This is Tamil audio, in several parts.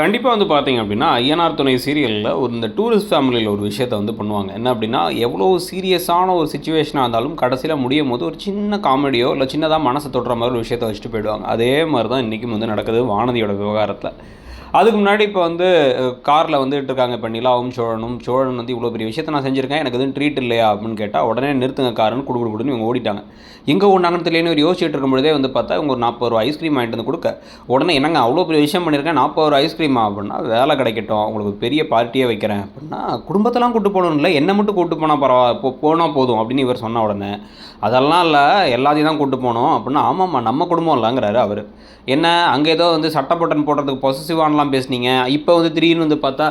கண்டிப்பாக வந்து பார்த்தீங்க அப்படின்னா ஐயனார் துணை சீரியலில் ஒரு இந்த டூரிஸ்ட் ஃபேமிலியில் ஒரு விஷயத்தை வந்து பண்ணுவாங்க. என்ன அப்படின்னா எவ்வளோ சீரியஸான ஒரு சுச்சுவேஷனாக இருந்தாலும் கடைசியில் முடியும் போது ஒரு சின்ன காமெடியோ இல்லை சின்னதாக மனசை தொடுற மாதிரி ஒரு விஷயத்தை வச்சுட்டு போயிடுவாங்க. அதே மாதிரி தான் இன்றைக்கும் வந்து நடக்குது வானதியோட விவகாரத்தில். அதுக்கு முன்னாடி இப்போ வந்து காரில் வந்துட்டு இருக்காங்க இப்போ நிலாவும் சோழனும் சோழன் வந்து இவ்வளோ பெரிய விஷயத்தை நான் செஞ்சுருக்கேன். எனக்கு எதுவும் ட்ரீட் இல்லையா அப்படின்னு கேட்டால் உடனே நிறுத்துங்க காருன்னு குடு குடு குடுன்னு இவங்க ஓடிட்டாங்க. எங்கே ஓடினாங்கன்னு தெரியலன்னு ஒரு யோசிச்சுட்டு இருக்கும்பொழுதே வந்து பார்த்தா இவங்க ஒரு நாற்பது ரூபா ஐஸ்கிரீம் வாங்கிட்டு வந்து கொடுக்க. உடனே என்னங்க அவ்வளோ பெரிய விஷயம் பண்ணியிருக்கேன் நாற்பது ரூபா ஐஸ்கிரீமா அப்படின்னா வேலை கிடைக்கட்டும். உங்களுக்கு பெரிய பார்ட்டியே வைக்கிறேன் அப்படின்னா குடும்பத்தெல்லாம் கூட்டு போகணும் இல்லை என்னை மட்டும் கூட்டு போனால் பரவாயில்ல போ போனால் போதும் அப்படின்னு இவர் சொன்ன உடனே அதெல்லாம் இல்லை எல்லாத்தையும் தான் கூட்டு போகணும். அப்படின்னா ஆமாம்மா நம்ம குடும்பம் இல்லைங்கிறாரு அவர். என்ன அங்கே ஏதோ வந்து சட்ட பட்டன் போடுறதுக்கு பொசசிவானலாம் பேசுனீங்க. இப்போ வந்து திடீர்னு வந்து பார்த்தா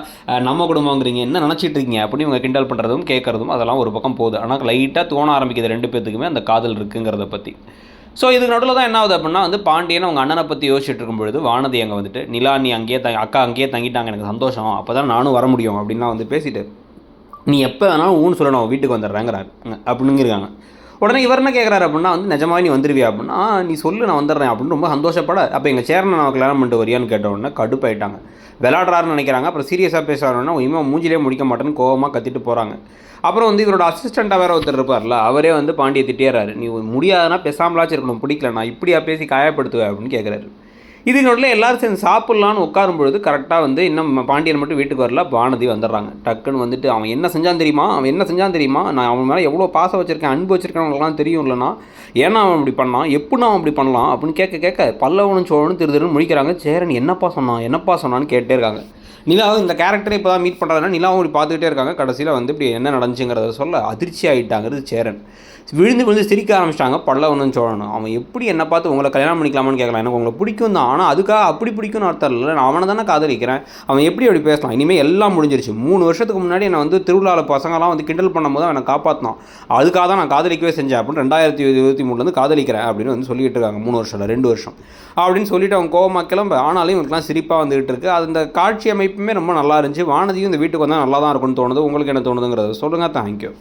நம்ம குடும்பங்கிறீங்க என்ன நினச்சிட்டு இருக்கீங்க? அப்படின்னு இவங்க கிண்டல் பண்ணுறதும் கேட்குறதும் அதெல்லாம் ஒரு பக்கம் போகுது. ஆனால் லைட்டாக தோண ஆரம்பிக்குது ரெண்டு பேத்துக்குமே அந்த காதல் இருக்குங்கிறத பற்றி ஸோ இதுக்கு நடுவில் தான் என்ன ஆகுது அப்படின்னா வந்து பாண்டியன் அவங்க அண்ணனை பற்றி யோசிச்சுட்டு இருக்கும்பொழுது வானதி அங்கே வந்துட்டு நிலா நீ அங்கேயே த அக்கா அங்கேயே தங்கிட்டாங்க எனக்கு சந்தோஷம். அப்போ தான் நானும் வர முடியும். அப்படின்லாம் வந்து பேசிட்டு நீ எப்போ வேணாலும் ஊன்னு சொல்லணும் வீட்டுக்கு வந்துடுறேங்கிறாரு. அப்படிங்கிறாங்க உடனே இவர் என்ன கேட்குறாரு அப்படின்னா வந்து நிஜமாவே நீ வந்துருவியா? அப்படின்னா நீ சொல்லு நான் வந்துடுறேன் அப்படின்னு ரொம்ப சந்தோஷப்பட அப்போ எங்கள் சேர்னை நான் கல்யாணம் பண்ணிட்டு வரியான்னு கேட்ட உடனே கடுப்பாயிட்டாங்க. விளாடுறாருன்னு நினைக்கிறாங்க அப்புறம் சீரியஸாக பேசுகிறாருன்னா இனிமேல் மூஞ்சிலே முடிக்க மாட்டேன்னு கோவமாக கத்திட்டு போகிறாங்க அப்புறம் வந்து இவரோட அசிஸ்டண்ட்டாக வேறு ஒருத்தர் இருப்பார்ல அவரே வந்து பாண்டியை திட்டியறாரு. நீ முடியாதுன்னா பேசாமலாச்சும் இருக்கணும் பிடிக்கல நான் இப்படியா பேசி காயப்படுத்துவேன் அப்படின்னு கேட்குறாரு இதுக்கு எல்லோரும் எல்லாரும் சேர்ந்து சாப்பிட்லான்னு உட்காரும் பொழுது கரெக்டாக வந்து இன்னும் பாண்டியன் மட்டும் வீட்டுக்கு வரல வானதி வந்துடுறாங்க. டக்குன்னு வந்துட்டு அவன் என்ன செஞ்சான் தெரியுமா? அவன் என்ன செஞ்சான் தெரியுமா? நான் அவன் மேலே எவ்வளோ பாசம் வச்சுருக்கேன் அன்பு வச்சிருக்கேன் தெரியும் இல்லைனா ஏன்னா அவன் இப்படி பண்ணான்? எப்படி அவன் இப்படி பண்ணலாம்? அப்படின்னு கேட்க கேட்க பல்லவனும் சோழனும் திரு திருன்னு முடிக்கிறாங்க சேரன் என்னப்பா சொன்னான்? என்னப்பா சொன்னான்னு கேட்டே இருக்காங்க. நிலாவும் இந்த கேரக்டரை இப்போ தான் மீட் பண்ணுறதுனா நிலாவும் இப்படி பார்த்துக்கிட்டே இருக்காங்க. கடைசியில் வந்து இப்படி என்ன நடந்துச்சுங்கிறத சொல்ல அதிர்ச்சி ஆகிட்டாங்கிறது சேரன். விழுந்து விழுந்து சிரிக்க ஆரம்பிச்சிட்டாங்க பல்லவனும் சோழனும். அவன் எப்படி என்ன பார்த்து உங்களை கல்யாணம் பண்ணிக்கலாமான்னு கேட்கலாம். எனக்கு உங்களை பிடிக்கும் தான் ஆனால் அதுக்காக அப்படி பிடிக்கும்னு அர்த்தம் இல்லை. நான் அவனை தானே காதலிக்கிறேன். அவன் எப்படி அப்படி பேசலாம்? இனிமேல் எல்லாம் முடிஞ்சிருச்சு. மூணு வருஷத்துக்கு முன்னாடி என்னை வந்து திருவிழாவில் பசங்களாம் வந்து கிண்டல் பண்ணும்போது அவனை காப்பாற்றினான் அதுக்காக தான் நான் காதலிக்கவே செஞ்சேன் அப்படின்னு ரெண்டாயிரத்தி இருபத்தி மூணுலேருந்து காதலிக்கிறேன் அப்படின்னு வந்து சொல்லிட்டு இருக்காங்க. மூணு வருஷம் இல்லை ரெண்டு வருஷம். அப்படின்னு சொல்லிட்டு அவன் கோவமாக கிளம்ப. ஆனாலும் இவங்களுக்குலாம் சிரிப்பாக வந்துகிட்டு இருக்கு. அது இந்த காட்சி அமைப்புமே ரொம்ப நல்லா இருந்துச்சு. வானதியும் இந்த வீட்டுக்கு வந்தால் நல்லா தான் இருக்கும்னு தோணுது. உங்களுக்கு என்ன தோணுதுங்கிறத சொல்லுங்கள் தேங்க்யூ